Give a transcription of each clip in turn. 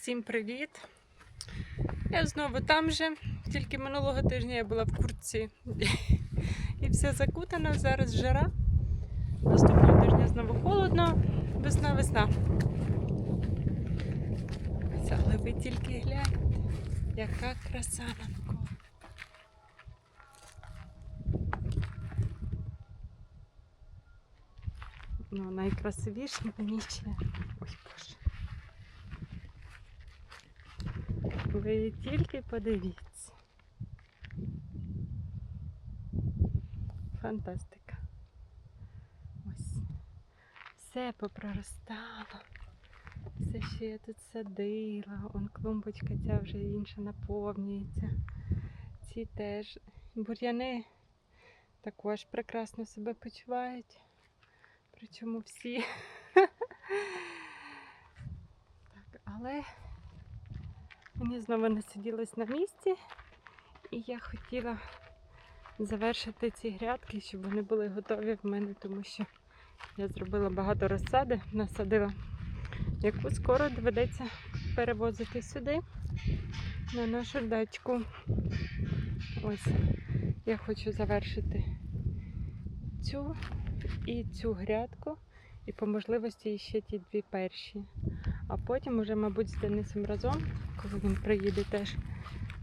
Всім привіт! Я знову там же, тільки минулого тижня я була в куртці і все закутано, зараз жара. Наступного тижня знову холодно, весна, весна. Але ви тільки гляньте, яка краса навколо. Ну, найкрасивіше ще. Ой, Боже. Ви тільки подивіться. Фантастика. Ось. Все попроростало. Все, що я тут садила. Он клумбочка ця вже інша наповнюється. Ці теж. Бур'яни також прекрасно себе почувають. Причому всі. Так, але Мені знову не сиділось на місці, і я хотіла завершити ці грядки, щоб вони були готові в мене, тому що я зробила багато розсади, насадила, яку скоро доведеться перевозити сюди, на нашу дачку. Ось я хочу завершити цю і цю грядку, і по можливості ще ті дві перші. А потім уже, мабуть, з Денисом разом, коли він приїде теж,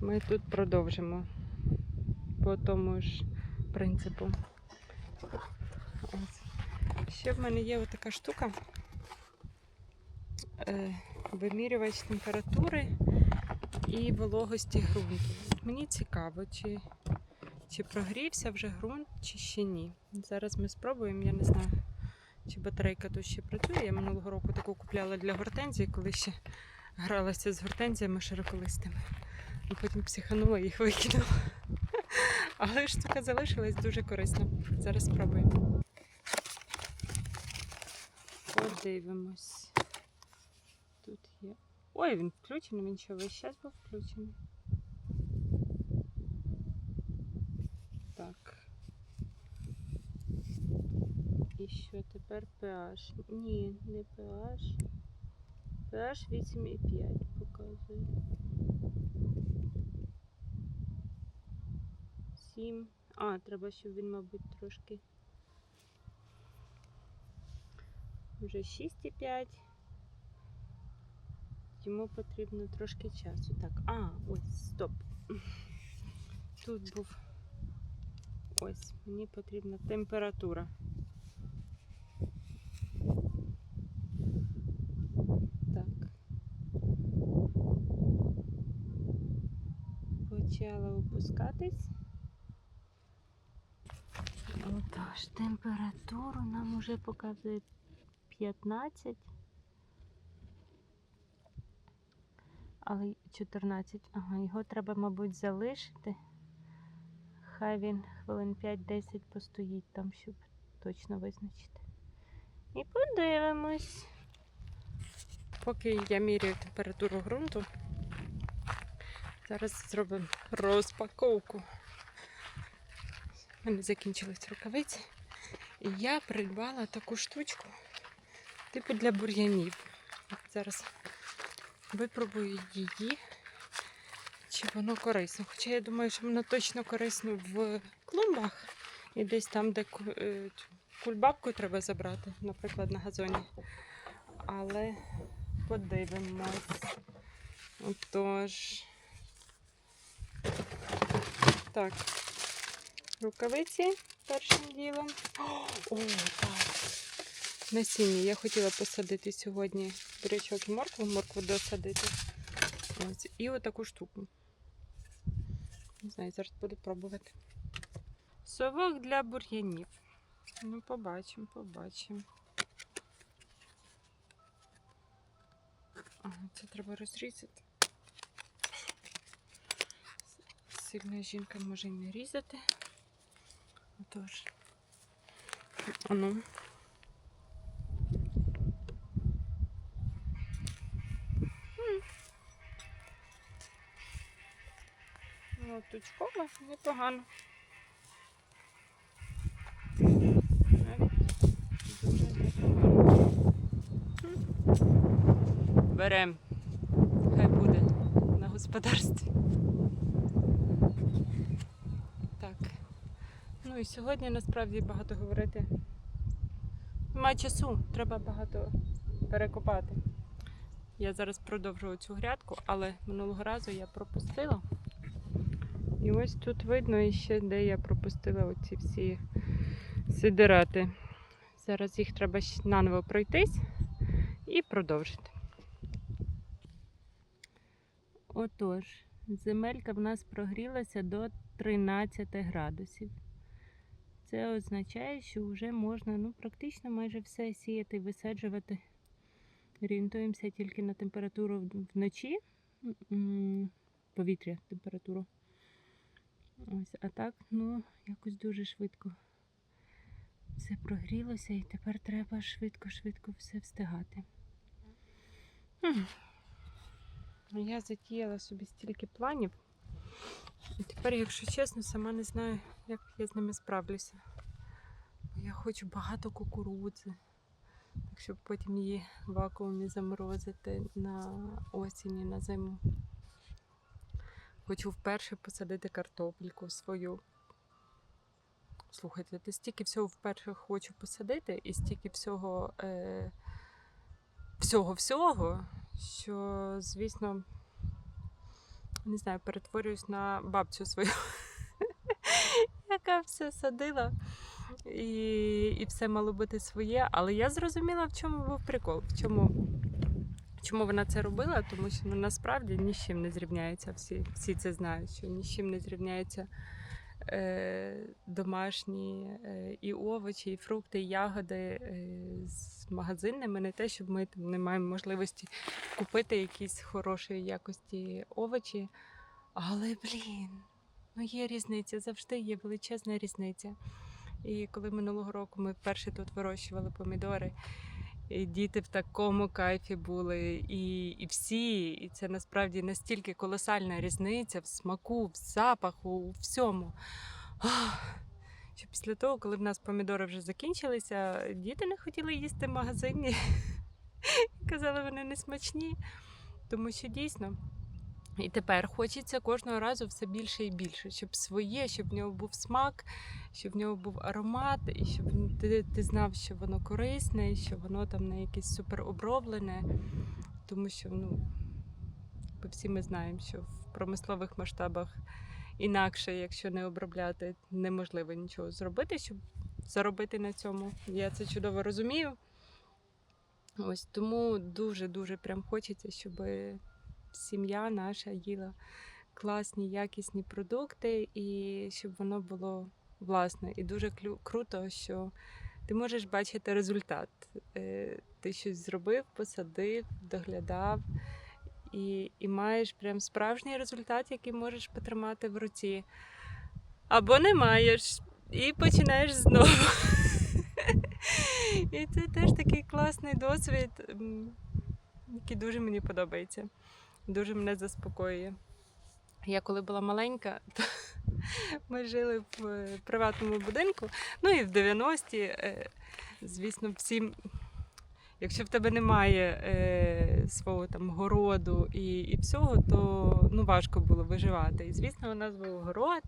ми тут продовжимо по тому ж принципу. Ось. Ще в мене є отака штука. Е, вимірювач температури і вологості ґрунту. Мені цікаво, чи, чи прогрівся вже ґрунт, чи ще ні. Зараз ми спробуємо, я не знаю. Чи батарейка тут ще працює? Я минулого року таку купляла для гортензії, коли ще гралася з гортензіями широколистими. А потім психанула і їх викинула. Але штука залишилась дуже корисна. Зараз спробуємо. Подивимось. Тут є. Ой, він включений, він що весь час був включений. Так. І що тепер pH? Ні, не pH. pH 8,5 показує. 7. А, треба, щоб він, мабуть, трошки. Вже 6,5. Йому потрібно трошки часу. Так, а, ось, стоп. Тут був. Ось, мені потрібна температура. Так. Почала опускатись. Отож, температуру нам уже показує 15. Але 14. Ага, його треба, мабуть, залишити. Хай він хвилин 5-10 постоїть там, щоб точно визначити. І подивимось. Поки я міряю температуру ґрунту, зараз зробимо розпаковку. У мене закінчились рукавиці. І я придбала таку штучку, типу для бур'янів. Зараз випробую її, чи воно корисно. Хоча я думаю, що воно точно корисно в клумбах і десь там, де е, кульбабку треба забрати, наприклад, на газоні. Але подивимось. Отож. Так. Рукавиці першим ділом. О, так. Насіння. Я хотіла посадити сьогодні бурячок і моркву, моркву досадити. Ось. І отаку штуку. Не знаю, зараз буду пробувати. Совок для бур'янів. Ну, побачимо, побачимо. Ага, це треба розрізати. Сильна жінка може і не різати. Отож. Ану. Ну, тучкова, непогано. Дуже непогано. Берем господарстві. Так. Ну і сьогодні насправді багато говорити. Нема часу, треба багато перекопати. Я зараз продовжую цю грядку, але минулого разу я пропустила. І ось тут видно іще, де я пропустила оці всі сидирати. Зараз їх треба наново пройтись і продовжити. Отож, земелька в нас прогрілася до 13 градусів. Це означає, що вже можна ну, практично майже все сіяти висаджувати. Орієнтуємося тільки на температуру вночі, повітря температуру. Ось, а так, ну, якось дуже швидко все прогрілося і тепер треба швидко-швидко все встигати. Ну, Я затіяла собі стільки планів. І тепер, якщо чесно, сама не знаю, як я з ними справлюся. Я хочу багато кукурудзи, так щоб потім її вакуумі заморозити на осінь на зиму. Хочу вперше посадити картопельку свою. Слухайте, ти стільки всього вперше хочу посадити, і стільки всього, е, всього-всього, що, звісно, не знаю, перетворююсь на бабцю свою, яка все садила і, і все мало бути своє. Але я зрозуміла, в чому був прикол, в чому, чому вона це робила, тому що ну, насправді ні з чим не зрівняється. Всі, всі це знають, що ні з чим не зрівняється домашні е, і овочі, і фрукти, і ягоди е, з магазинними. Не те, щоб ми там не маємо можливості купити якісь хорошої якості овочі. Але, блін, ну є різниця, завжди є величезна різниця. І коли минулого року ми вперше тут вирощували помідори, і діти в такому кайфі були, і, і всі, і це насправді настільки колосальна різниця в смаку, в запаху, у всьому. Що після того, коли в нас помідори вже закінчилися, діти не хотіли їсти в магазині. Казали, вони не смачні. Тому що дійсно. І тепер хочеться кожного разу все більше і більше, щоб своє, щоб в нього був смак, щоб в нього був аромат, і щоб ти, ти знав, що воно корисне, і що воно там не якесь супер оброблене. Тому що, ну, бо всі ми знаємо, що в промислових масштабах інакше, якщо не обробляти, неможливо нічого зробити, щоб заробити на цьому. Я це чудово розумію. Ось тому дуже-дуже прям хочеться, щоб сім'я наша їла класні, якісні продукти, і щоб воно було власне. І дуже круто, що ти можеш бачити результат. Е, Ти щось зробив, посадив, доглядав. І, і маєш прям справжній результат, який можеш потримати в руці. Або не маєш, і починаєш знову. І це теж такий класний досвід, який дуже мені подобається дуже мене заспокоює. Я коли була маленька, то ми жили в е, приватному будинку. Ну і в 90-ті, е, звісно, всім, якщо в тебе немає е, свого там городу і, і всього, то ну, важко було виживати. І звісно, у нас був город,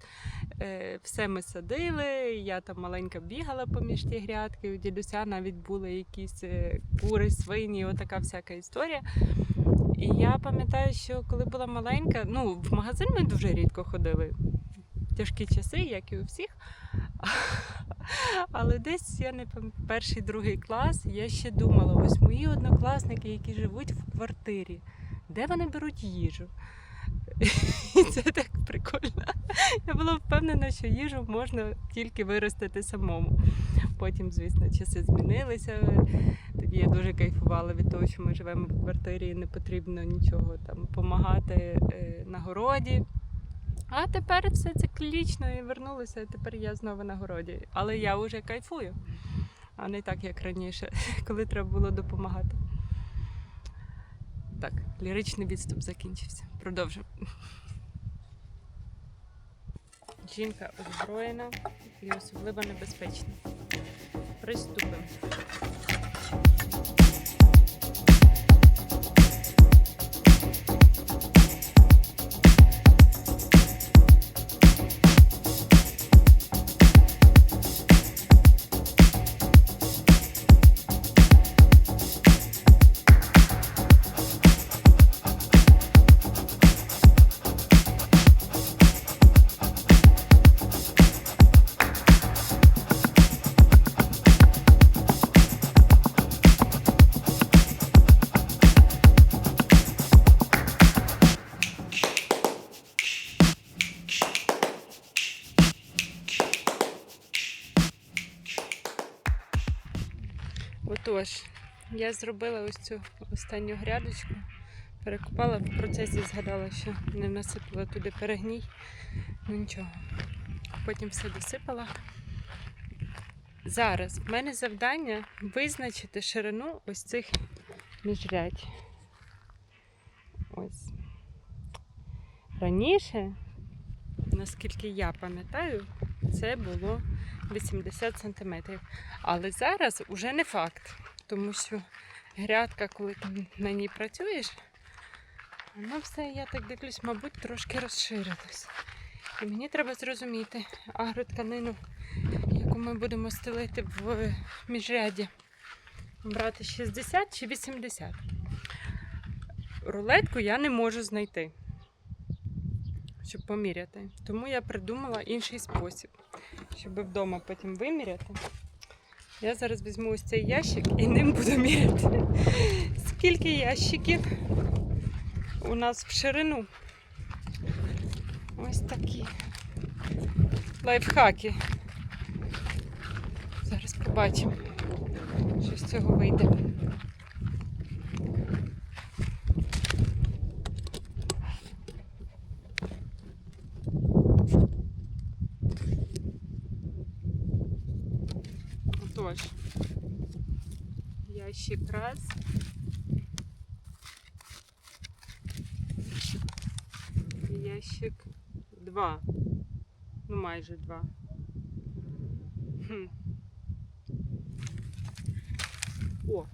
все ми садили. Я там маленька бігала поміж ті грядки. У дідуся навіть були якісь кури, свині, отака всяка історія. І я пам'ятаю, що коли була маленька, ну, в магазин ми дуже рідко ходили. Тяжкі часи, як і у всіх. Але десь я не пам'ятаю, перший другий клас, я ще думала, ось мої однокласники, які живуть в квартирі, де вони беруть їжу? І це так прикольно. Я була впевнена, що їжу можна тільки виростити самому. Потім, звісно, часи змінилися. Я дуже кайфувала від того, що ми живемо в квартирі і не потрібно нічого там допомагати е, на городі. А тепер все циклічно і вернулося, і тепер я знову на городі. Але я вже кайфую, а не так, як раніше, коли треба було допомагати. Так, ліричний відступ закінчився. Продовжимо. Жінка озброєна і особливо небезпечна. Приступимо. Я зробила ось цю останню грядочку, перекопала в процесі, згадала, що не насипала туди перегній. Ну нічого. Потім все досипала. Зараз в мене завдання визначити ширину ось цих міжрядь. Ось. Раніше, наскільки я пам'ятаю, це було 80 см. Але зараз уже не факт, тому що грядка, коли ти на ній працюєш, воно все, я так дивлюсь, мабуть, трошки розширилось. І мені треба зрозуміти агротканину, яку ми будемо стелити в міжряді. Брати 60 чи 80. Рулетку я не можу знайти, щоб поміряти. Тому я придумала інший спосіб, щоб вдома потім виміряти. Я зараз візьму ось цей ящик і ним буду міряти. Скільки ящиків у нас в ширину? Ось такі лайфхаки. Зараз побачимо, що з цього вийде. Отож, ящик раз. Ящик два. Ну, майже два. Хм. О,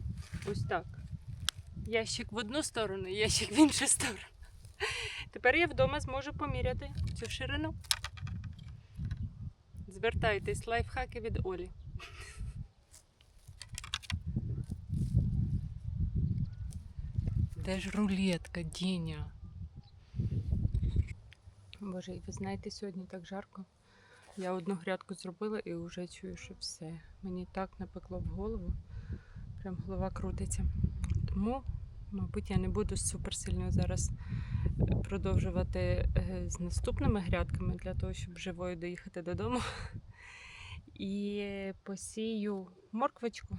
ось так. Ящик в одну сторону, ящик в іншу сторону. Тепер я вдома зможу поміряти цю ширину. Звертайтесь, лайфхаки від Олі. Де ж рулетка, Діня? Боже, і ви знаєте, сьогодні так жарко. Я одну грядку зробила і вже чую, що все. Мені так напекло в голову. Прям голова крутиться. Тому, мабуть, я не буду суперсильно зараз е, продовжувати е, з наступними грядками для того, щоб живою доїхати додому. І посію морквочку,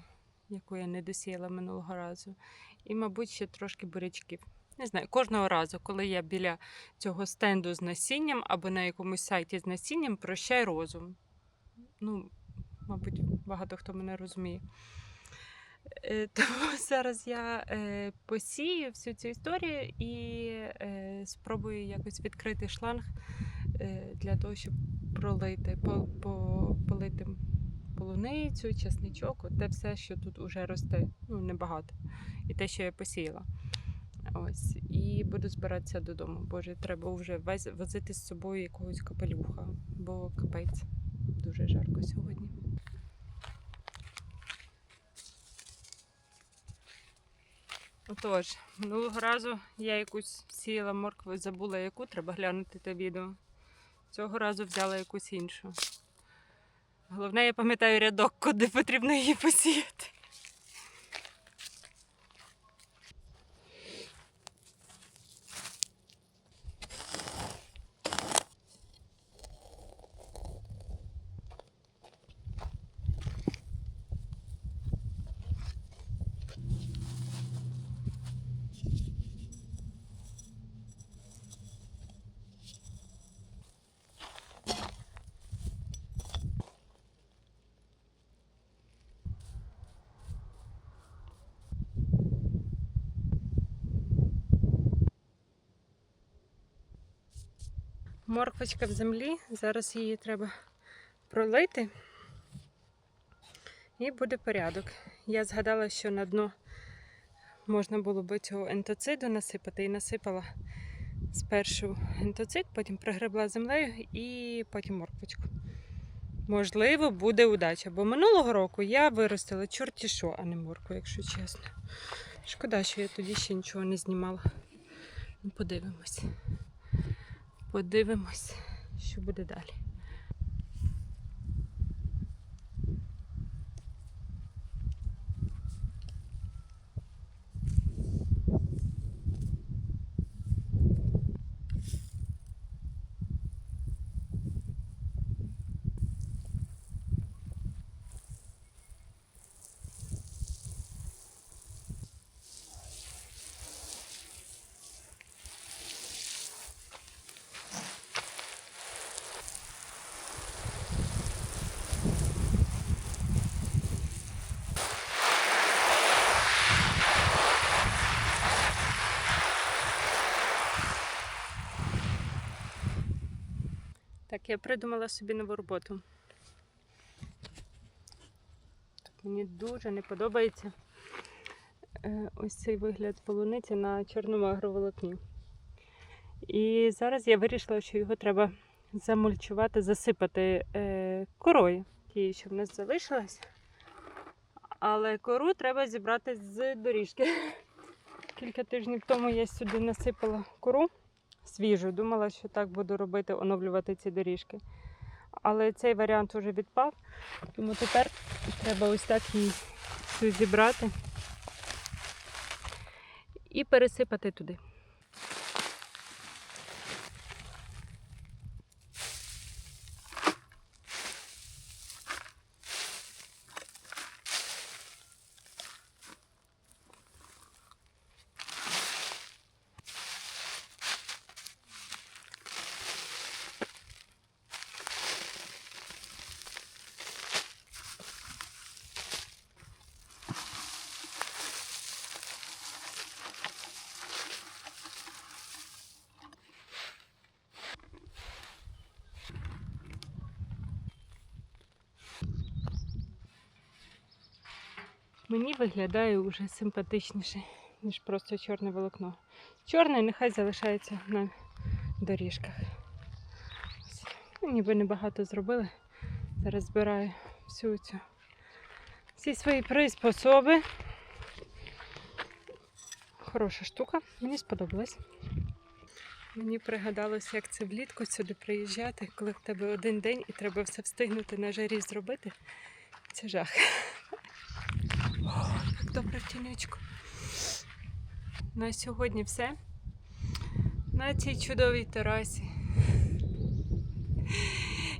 яку я не досіяла минулого разу. І, мабуть, ще трошки бурячків. Не знаю, кожного разу, коли я біля цього стенду з насінням або на якомусь сайті з насінням, прощай розум. Ну, мабуть, багато хто мене розуміє. Е, Тому зараз я е, посію всю цю історію і е, спробую якось відкрити шланг для того, щоб пролити, по, по, полити полуницю, чесничок, от те все, що тут уже росте. Ну, небагато. І те, що я посіяла. Ось, і буду збиратися додому. Боже, треба вже вез- возити з собою якогось капелюха, бо капець дуже жарко сьогодні. Отож, минулого разу я якусь сіяла моркву, забула яку, треба глянути те відео. Цього разу взяла якусь іншу. Головне, я пам'ятаю рядок, куди потрібно її посіяти. Морквочка в землі. Зараз її треба пролити. І буде порядок. Я згадала, що на дно можна було би цього ентоциду насипати і насипала спершу ентоцид, потім пригребла землею і потім морквочку. Можливо, буде удача, бо минулого року я виростила чорті що, а не морку, якщо чесно. Шкода, що я тоді ще нічого не знімала. Ну, подивимось. Подивимось, що буде далі. Так, я придумала собі нову роботу. Так, мені дуже не подобається е, ось цей вигляд полуниці на чорному агроволокні. І зараз я вирішила, що його треба замульчувати, засипати е, корою, тією, що в нас залишилась. Але кору треба зібрати з доріжки. Кілька тижнів тому я сюди насипала кору свіжу. Думала, що так буду робити, оновлювати ці доріжки. Але цей варіант вже відпав, тому тепер треба ось так її зібрати і пересипати туди. Мені виглядає вже симпатичніше, ніж просто чорне волокно. Чорне нехай залишається на доріжках. Ну, ніби небагато зробили. Зараз збираю всю цю всі свої приспособи. Хороша штука, мені сподобалась. Мені пригадалось, як це влітку сюди приїжджати, коли в тебе один день і треба все встигнути на жарі зробити. Це жах. Як добре в тінечку. На сьогодні все. На цій чудовій терасі.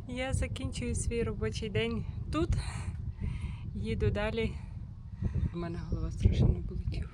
Я закінчую свій робочий день тут. Їду далі. У мене голова страшенно болить.